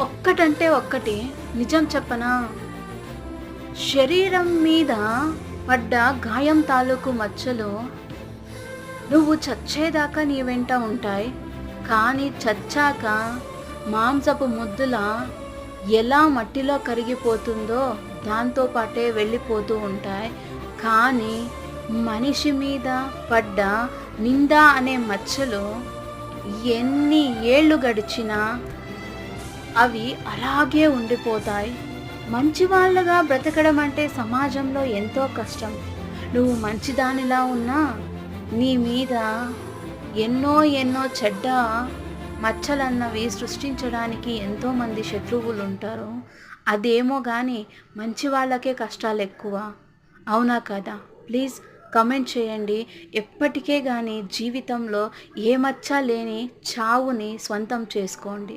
ఒక్కటంటే ఒక్కటి నిజం చెప్పనా? శరీరం మీద పడ్డ గాయం తాలూకు మచ్చలు నువ్వు చచ్చేదాకా నీ వెంట ఉంటాయి. కానీ చచ్చాక మాంసపు ముద్దుల ఎలా మట్టిలో కరిగిపోతుందో దాంతో పాటే వెళ్ళిపోతూ ఉంటాయి. కానీ మనిషి మీద పడ్డ నింద అనే మచ్చలు ఎన్ని ఏళ్ళు గడిచినా అవి అలాగే ఉండిపోతాయి. మంచి వాళ్ళగా బ్రతకడం అంటే సమాజంలో ఎంతో కష్టం. నువ్వు మంచిదానిలా ఉన్నా నీ మీద ఎన్నో ఎన్నో చెడ్డ మచ్చలన్నవి సృష్టించడానికి ఎంతోమంది శత్రువులు ఉంటారు అదేమో కానీ మంచి వాళ్ళకే కష్టాలు ఎక్కువ. అవునా కదా? ప్లీజ్ కమెంట్ చేయండి. ఎప్పటికే కానీ జీవితంలో ఏ మచ్చ లేని చావుని స్వంతం చేసుకోండి.